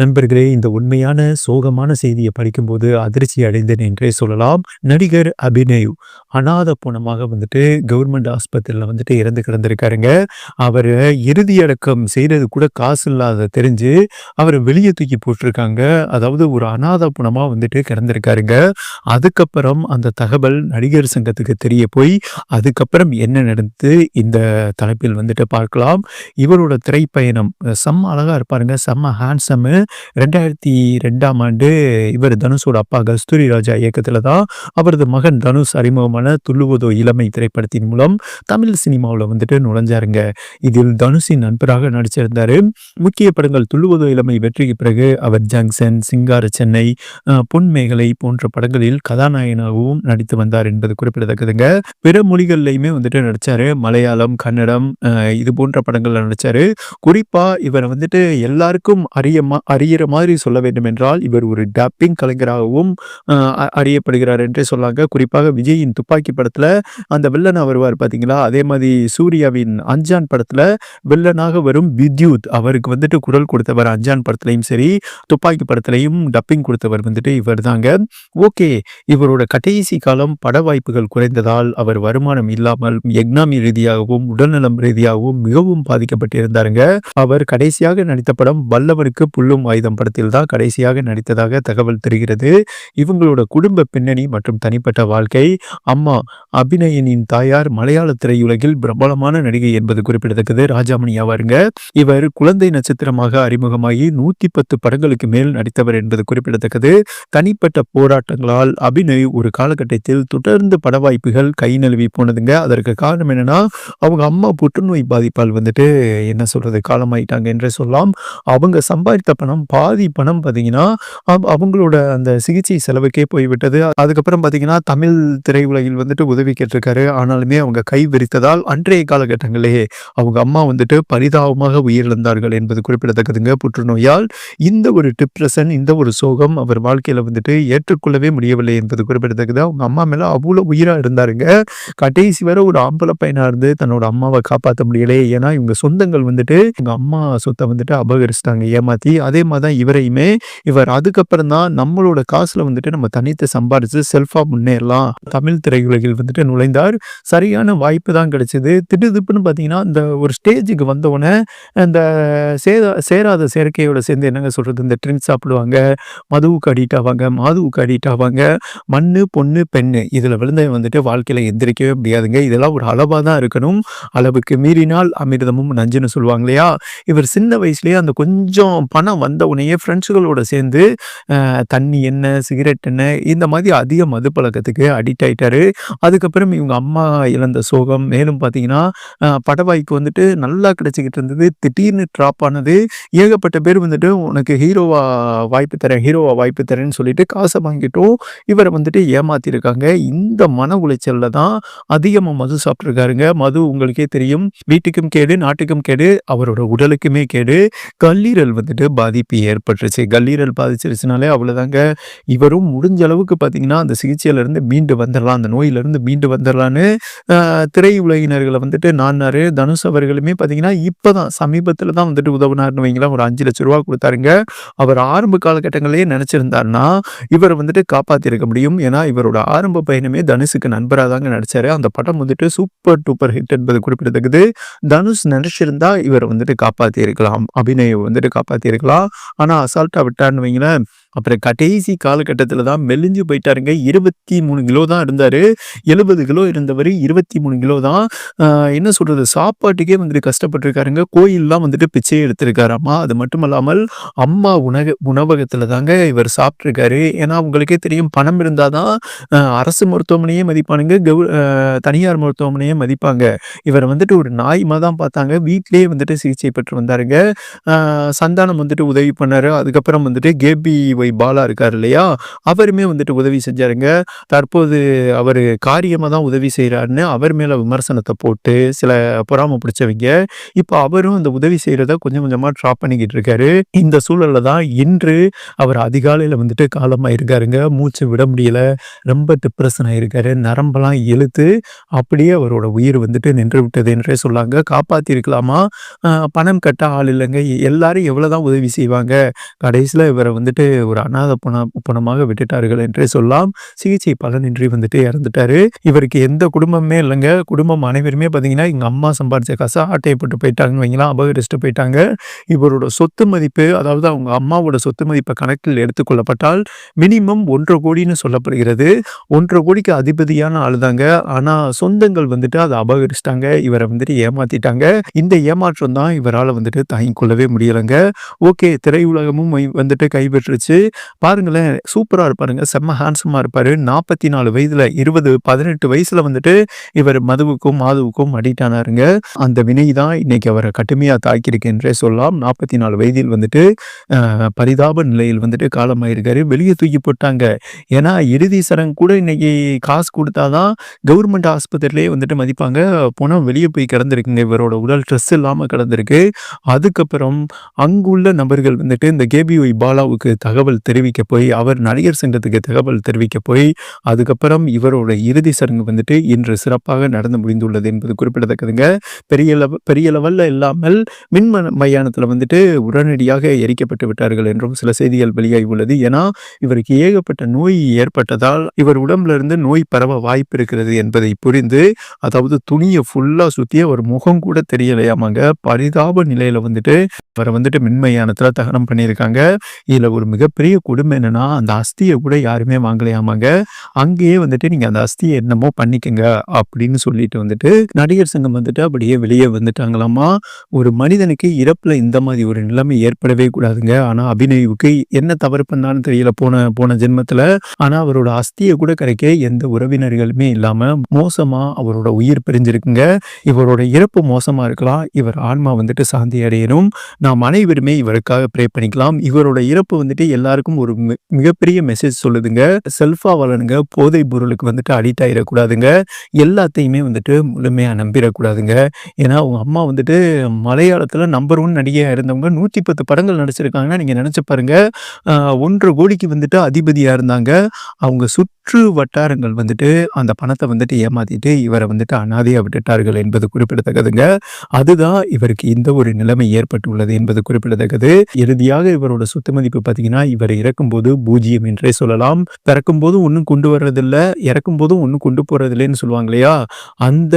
நண்பர்களே இந்த உண்மையான சோகமான செய்தியை படிக்கும்போது அதிர்ச்சி அடைந்தேன் என்றே சொல்லலாம். நடிகர் அபிநய் அநாத பூனமாக வந்துட்டு கவர்மெண்ட் ஆஸ்பத்திரியில் வந்துட்டு இறந்து கிடந்திருக்காருங்க. அவர் இறுதி அடக்கம் செய்கிறது கூட காசு இல்லாத தெரிஞ்சு அவரை வெளியே தூக்கி போட்டிருக்காங்க. அதாவது ஒரு அநாத பூனமாக வந்துட்டு கிடந்திருக்காருங்க. அதுக்கப்புறம் அந்த தகவல் நடிகர் சங்கத்துக்கு தெரிய போய் அதுக்கப்புறம் என்ன நடந்து இந்த தலைப்பில் வந்துட்டு பார்க்கலாம். இவரோட திரைப்பயணம் செம்ம அழகாக இருப்பாருங்க. செம்ம ஹேண்ட்ஸம்மு ரெண்டாயிரத்தி ரெண்டாம் ஆண்டு இவர் தனுஷோட அப்பா கஸ்தூரி ராஜா இயக்கத்தில் தான் அவரது மகன் தனுஷ் அறிமுகமான துள்ளுவதோ இளமை திரைப்படத்தின் மூலம் தமிழ் சினிமாவில் வந்துட்டு நுழைஞ்சாருங்க. இதில் தனுஷின் நண்பராக நடிச்சிருந்தாரு. முக்கிய படங்கள் துள்ளுவதோ இளமை வெற்றிக்கு பிறகு அவர் ஜங்ஷன் சிங்கார சென்னை பொன்மேகலை போன்ற படங்களில் கதாநாயகனாகவும் நடித்து வந்தார் என்பது குறிப்பிடத்தக்கதுங்க. பிற மொழிகள்லையுமே வந்துட்டு நடிச்சாரு. மலையாளம் கன்னடம் இது போன்ற படங்களில் நடிச்சாரு. குறிப்பா இவரை வந்துட்டு எல்லாருக்கும் அறியமா அறிகிற அறியிற மாதிரி சொல்ல வேண்டும் என்றால் இவர் ஒரு டப்பிங் கலைஞராகவும் அ- அறியப்படுகிறார் என்றே சொல்லாங்க. குறிப்பாக விஜயின் துப்பாக்கி படத்துல அந்த வில்லனா வருவார் பாத்தீங்களா? அதே மாதிரி சூர்யாவின் அஞ்சான் படத்துல வில்லனாக வரும் வித்யுத். அவருக்கு வந்துட்டு குரல் கொடுத்தவர் அஞ்சான் படத்துலையும் சரி துப்பாக்கி படத்துலையும் டப்பிங் கொடுத்தவர் வந்துட்டு இவர் தாங்க ஓகே இவரோட கடைசி காலம் பட வாய்ப்புகள் குறைந்ததால் அவர் வருமானம் இல்லாமல் எக்னாமி ரீதியாகவும் உடல்நலம் ரீதியாகவும் மிகவும் பாதிக்கப்பட்டிருந்தாருங்க. அவர் கடைசியாக நடித்த படம் வல்லவருக்கு புல்லும் ஆயுதம் படத்தில் தான் கடைசியாக நடித்ததாக தகவல் தெரிகிறது. இவங்களோட குடும்ப பின்னணி மற்றும் தனிப்பட்ட வாழ்க்கை. அம்மா அபிநயனின் தாயார் மலையாள திரையுலகில் பிரபலமான நடிகை என்பது குறிப்பிடத்தக்கது. ராஜாமணி ஆவாருங்க. இவர் குழந்தை நட்சத்திரமாக அறிமுகமாகி நூத்தி பத்து படங்களுக்கு மேல் நடித்தவர் என்பது குறிப்பிடத்தக்கது. தனிப்பட்ட போராட்டங்களால் அபிநய் ஒரு காலகட்டத்தில் தொடர்ந்து பட வாய்ப்புகள் கை நழுவி போனதுங்க. அதற்கு காரணம் என்னன்னா அவங்க அம்மா புற்றுநோய் பாதிப்பால் வந்துட்டு என்ன சொல்றது காலமாயிட்டாங்க என்று சொல்லலாம். அவங்க சம்பாதித்த பணம் பாதி பணம் பார்த்தீங்கன்னா அவங்களோட அந்த சிகிச்சை செலவுக்கே போய்விட்டது. அதுக்கப்புறம் பார்த்தீங்கன்னா தமிழ் திரையுலகில் வந்துட்டு உதவி கேட்டிருக்காரு. ஆனாலுமே அவங்க கை விரித்ததால் அன்றைய காலகட்டங்களிலேயே அவங்க அம்மா வந்துட்டு பரிதாபமாக உயிரிழந்தார்கள் என்பது குறிப்பிடத்தக்கதுங்க. புற்றுநோயால் இந்த ஒரு டிப்ரெஷன் இந்த ஒரு சோகம் அவர் வாழ்க்கையில வந்துட்டு ஏற்றுக்கொள்ளவே முடியவில்லை என்பது குறிப்பிடத்தக்கது. அவங்க அம்மா மேல அவ்வளோ உயிரா இருந்தாருங்க. கடைசி வரை ஒரு ஆம்பளை பையனா இருந்து தன்னோட அம்மாவை காப்பாற்ற முடியலையே ஏன்னா இவங்க சொந்தங்கள் வந்துட்டு எங்க அம்மா சொத்தை வந்துட்டு அபகரிச்சிட்டாங்க ஏமாத்தி அதே மாதிரி தான் இவரையுமே இவர் அதுக்கப்புறம் தான் நம்மளோட காசுல வந்துட்டு நம்ம தனித்து சம்பாரிச்சு செல்ஃபா முன்னேறலாம். தமிழ் திரையுலகில் வந்துட்டு நுழைந்தார். சரியான வாய்ப்பு தான் கிடைச்சது. திடுதிப்புன்னு பார்த்தீங்கன்னா இந்த ஒரு ஸ்டேஜுக்கு வந்தவுடனே இந்த சேதா சேராத செயற்கையோட சேர்ந்து என்னங்க சொல்றது? இந்த ட்ரிங்க் சாப்பிடுவாங்க. மதுவுக்கு அடிக்ட் ஆவாங்க. மாதுவுக்கு அடிக்ட் ஆவாங்க. மண்ணு பொண்ணு பெண்ணு. இதில் விழுந்தவன் வந்துட்டு வாழ்க்கையில் எந்திரிக்கவே முடியாதுங்க. இதெல்லாம் ஒரு அளவாக தான் இருக்கணும். அளவுக்கு மீறினால் அமிர்தமும் நஞ்சுன்னு சொல்லுவாங்க இல்லையா? இவர் சின்ன வயசுலயே அந்த கொஞ்சம் பணம் வந்த உடனேயே ஃப்ரெண்ட்ஸுகளோட சேர்ந்து தண்ணி என்ன சிகரெட் என்ன இந்த மாதிரி அதிக மது பழக்கத்துக்கு அடிக்ட் ஆகிட்டாரு அதுக்கப்புறம் இவங்க அம்மா இழந்த சோகம். மேலும் பார்த்தீங்கன்னா படவாய்க்கு வந்துட்டு நல்லா கிடைச்சிக்கிட்டு இருந்தது. திடீர்னு ட்ராப் ஆனது. ஏகப்பட்ட பேர் வந்துட்டு உனக்கு ஹீரோவா வாய்ப்பு தரேன் ஹீரோவா வாய்ப்பு தரேன்னு சொல்லிட்டு காசை வாங்கிட்டும். இவரை வந்துட்டு ஏமாத்திருக்காங்க. இந்த மன உளைச்சலில் தான் அதிகமாக மது சாப்பிட்ருக்காருங்க மது உங்களுக்கே தெரியும். வீட்டுக்கும் கேடு நாட்டுக்கும் கேடு அவரோட உடலுக்குமே கேடு. கல்லீரல் வந்துட்டு பாதிப்பு ஏற்பட்டுருச்சு. கல்லீரல் பாதிச்சிருச்சுனாலே அவ்வளோதாங்க இவரும் முடிஞ்ச அளவுக்கு பார்த்தீங்கன்னா அந்த சிகிச்சையிலேருந்து மீண்டு வந்துடலாம் அந்த நோயிலேருந்து மீண்டு வந்துடலான்னு திரை திரையுலகினர்களை வந்துட்டு நானாரு தனுஷ் அவர்களுமே பார்த்தீங்கன்னா இப்போ தான் சமீபத்தில் தான் வந்துட்டு உதவினார்னு வைங்களா ஒரு அஞ்சு லட்ச ரூபா கொடுத்தாருங்க. அவர் ஆரம்ப காலகட்டங்களையே நினச்சிருந்தாருன்னா இவரை வந்துட்டு காப்பாற்றிருக்க முடியும். ஏன்னா இவரோட ஆரம்ப பயணமே தனுஷுக்கு நண்பராக தாங்க நடித்தார் அந்த படம் வந்துட்டு சூப்பர் டூப்பர் ஹிட் என்பது குறிப்பிடத்தக்கது. தனுஷ் நினச்சிருந்தா இவரை வந்துட்டு காப்பாற்றி இருக்கலாம் அபிநயம் வந்துட்டு காப்பாற்றி இருக்கலாம் ஆனால் அசால்ட்டாக விட்டான்னு வைங்களேன் அப்புறம் கடைசி காலகட்டத்தில் தான் மெலிஞ்சு போயிட்டாருங்க. இருபத்தி மூணு கிலோ தான் இருந்தார். எழுபது கிலோ இருந்தவர் இருபத்தி மூணு கிலோ தான் என்ன சொல்கிறது சாப்பாட்டுக்கே வந்துட்டு கஷ்டப்பட்டிருக்காருங்க. கோயில்லாம் வந்துட்டு பிச்சையை எடுத்திருக்காராம்மா அது மட்டும் இல்லாமல் அம்மா உணக உணவகத்தில் தாங்க இவர் சாப்பிட்ருக்காரு ஏன்னா உங்களுக்கே தெரியும் பணம் இருந்தால் தான் அரசு மருத்துவமனையே மதிப்பானுங்க. கவு தனியார் மருத்துவமனையே மதிப்பாங்க. இவர் வந்துட்டு ஒரு நாய்மா தான் பார்த்தாங்க. வீட்டிலேயே வந்துட்டு சிகிச்சை பெற்று வந்தாருங்க. சந்தானம் வந்துட்டு உதவி பண்ணார். அதுக்கப்புறம் வந்துட்டு கேபி ஒய் பாலா இருக்கார் இல்லையா? அவருமே வந்துட்டு உதவி செஞ்சாருங்க. தற்போது அவர் காரியமாக தான் உதவி செய்கிறாருன்னு அவர் மேலே விமர்சனத்தை போட்டு சில பொறாமை பிடிச்சவங்க இப்போ அவரும் அந்த உதவி செய்கிறத கொஞ்சம் கொஞ்சமாக ட்ராப் பண்ணிக்கிட்டு இருக்காரு. இந்த சூழலில் தான் இன்று அவர் அதிகாலையில் வந்துட்டு காலமாக இருக்காருங்க. மூச்சு விட முடியல. ரொம்ப டிப்ரெஷன் ஆகிருக்காரு நரம்பெல்லாம் இழுத்து அப்படியே அவரோட உயிர் வந்துட்டு நின்று விட்டது என்றே சொல்லாங்க. காப்பாற்றிருக்கலாமா பணம் கட்ட ஆள் இல்லைங்க. எல்லாரும் எவ்வளோதான் உதவி செய்வாங்க? கடைசியில் இவரை வந்துட்டு ஒரு அநாத பண பணமாக விட்டுட்டார்கள் என்றே சொல்லலாம் சிகிச்சை பலனின்றி வந்துட்டு இறந்துட்டாரு. இவருக்கு எந்த குடும்பமே இல்லைங்க. குடும்பம் அனைவருமே பார்த்தீங்கன்னா எங்கள் அம்மா சம்பாதிச்ச காசை ஆட்டையை போட்டு போயிட்டாங்கன்னு வைங்களா அபகரிச்சுட்டு போயிட்டாங்க. இவரோட சொத்து மதிப்பு அதாவது அவங்க அம்மாவோட சொத்து மதிப்பை கணக்கில் எடுத்துக்கொள்ளப்பட்டால் மினிமம் ஒன்றரை கோடின்னு சொல்லப்படுகிறது. ஒன்றரை கோடிக்கு அதிபதியான ஆளுதாங்க. ஆனால் சொந்தங்கள் வந்துட்டு அதை அபகரிச்சிட்டாங்க. இவரை வந்துட்டு ஏமாத்திட்டாங்க. இந்த ஏமாற்றம் தான் இவரால் வந்துட்டு தாங்கிக் கொள்ளவே முடியலைங்க. ஓகே திரையுலகமும் வந்துட்டு கைப்பற்றுச்சு பாருங்களேன் சூப்பராக இருப்பாருங்க. செம்ம ஹேண்ட்ஸமாக இருப்பார். நாற்பத்தி நாலு வயதில் இருபது பதினெட்டு வயசில் வந்துட்டு இவர் மதுவுக்கும் மாதுவுக்கும் அடிக்ட் ஆனாருங்க அந்த வினை தான் இன்னைக்கு அவரை கடுமையாக தாக்கியிருக்கு என்றே சொல்லலாம். நாற்பத்தி நாலு வயதில் வந்துட்டு பரிதாப நிலையில் வந்துட்டு காலமாயிருக்காரு. வெளியே தூக்கி போட்டாங்க. ஏன்னா இறுதி சடங்கு கூட இன்னைக்கு காசு கொடுத்தாதான் கவர்மெண்ட் ஆஸ்பத்திரிலேயே வந்துட்டு மதிப்பாங்க. போனால் வெளியே போய் கிடந்திருக்குங்க. இவரோட உடல் ட்ரெஸ் இல்லாமல் கிடந்திருக்கு. அதுக்கப்புறம் அங்குள்ள நபர்கள் வந்துட்டு இந்த கேபிஒய் பாலாவுக்கு தகவல் தெரிவிக்க போய் அவர் நடிகர் சங்கத்துக்கு தகவல் தெரிவிக்க போய் அதுக்கப்புறம் இவரோட இறுதி சடங்கு வந்துட்டு இன்று சிறப்பாக நடந்து முடிந்துள்ளது என்பது குறிப்பிடத்தக்கதுங்க. பெரிய பெரிய லெவலில் இல்லாமல் மின் மயானத்தில் வந்துட்டு உடனடியாக எரிக்கப்பட்டு விட்டார்கள் என்றும் சில செய்திகள் வெளியாகி உள்ளது ஏன்னா இவருக்கு ஏகப்பட்ட நோய் ஏற்பட்டதால் இவர் உடம்புல இருந்து நோய் பரவ வாய்ப்பு இருக்கிறது என்பதை புரிந்து அதாவது துணியை ஃபுல்லாக சுற்றி ஒரு முகம் கூட தெரியலையாமாங்க. பரிதாப நிலையில் வந்துட்டு அவரை வந்துட்டு மின்மயானத்தில் தகனம் பண்ணியிருக்காங்க. இதில் ஒரு மிகப்பெரிய பெரிய கொடுமை என்னன்னா அந்த அஸ்தியை கூட யாருமே வாங்கலையாமாங்க? அங்கேயே வந்துட்டு நீங்கள் அந்த அஸ்தியை என்னமோ பண்ணிக்கங்க அப்படின்னு சொல்லிட்டு வந்துட்டு நடிகர் சங்கம் வந்துட்டு அப்படியே வெளியே வந்துட்டாங்களாமா? ஒரு மனிதனுக்கு இறப்புல இந்த மாதிரி ஒரு நிலைமை ஏற்படவே கூடாதுங்க. ஆனா அபிநயுவுக்கு என்ன தவறு பண்ணான்னு தெரியல போன போன ஜென்மத்துல. ஆனா அவரோட அஸ்தியை கூட கிடைக்க எந்த உறவினர்களுமே இல்லாம மோசமா அவரோட உயிர் பிரிஞ்சிருக்குங்க. இவரோட இறப்பு மோசமா இருக்கலாம். இவர் ஆன்மா வந்துட்டு சாந்தி அடையணும். நாம் அனைவருமே இவருக்காக ப்ரே பண்ணிக்கலாம். இவரோட இறப்பு வந்துட்டு எல்லாருக்கும் ஒரு மி- மிகப்பெரிய மெசேஜ் சொல்லுதுங்க. செல்ஃபா வளருங்க போதை பொருளுக்கு வந்துட்டு அடிக்ட் ஆயிடக்கூடாதுங்க. எல்லாத்தையுமே வந்துட்டு முழுமையா நம்பிடக்கூடாதுங்க. ஏன்னா அவங்க அம்மா வந்துட்டு மலையாளத்தில் நம்பர் ஒன் நடிகையாக இருந்தவங்க. நூற்றி பத்து படங்கள் நடிச்சிருக்காங்கன்னா நீங்கள் நினச்சி பாருங்க. ஒன்றரை கோடிக்கு வந்துட்டு அதிபதியாக இருந்தாங்க. அவங்க சுற்று வட்டாரங்கள் வந்துட்டு அந்த பணத்தை வந்துட்டு ஏமாத்திட்டு இவரை வந்துட்டு அனாதையா விட்டுட்டார்கள் என்பது குறிப்பிடத்தக்கதுங்க. அதுதான் இவருக்கு இந்த ஒரு நிலைமை ஏற்பட்டுள்ளது என்பது குறிப்பிடத்தக்கது. இறுதியாக இவரோட சொத்து மதிப்பு பார்த்தீங்கன்னா இவர் இறக்கும்போது பூஜ்ஜியம் என்றே சொல்லலாம். பிறக்கும் போதும் ஒன்றும் கொண்டு வர்றதில்ல இறக்கும் போதும் ஒன்றும் கொண்டு போறதில்லைன்னு சொல்லுவாங்க இல்லையா? அந்த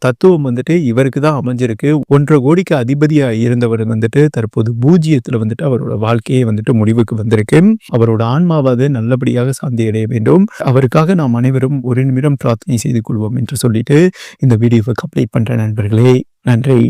தத்துவம் வந்துட்டு இவருக்கு தான் அமைஞ்சிருக்கு. ஒன்றரை கோடிக்கு அதிபதியாக இருந்தவர் வந்துட்டு தற்போது பூஜ்ஜியத்தில் வந்துட்டு அவரோட வாழ்க்கையே வந்துட்டு முடிவுக்கு வந்திருக்கு. அவரோட ஆன்மாவது நல்லபடியாக சாந்தி அடைய வேண்டும். அவருக்காக நாம் அனைவரும் ஒரு நிமிடம் பிரார்த்தனை செய்து கொள்வோம் என்று சொல்லிட்டு இந்த வீடியோவை கம்ப்ளீட் பண்ற நண்பர்களே. நன்றி.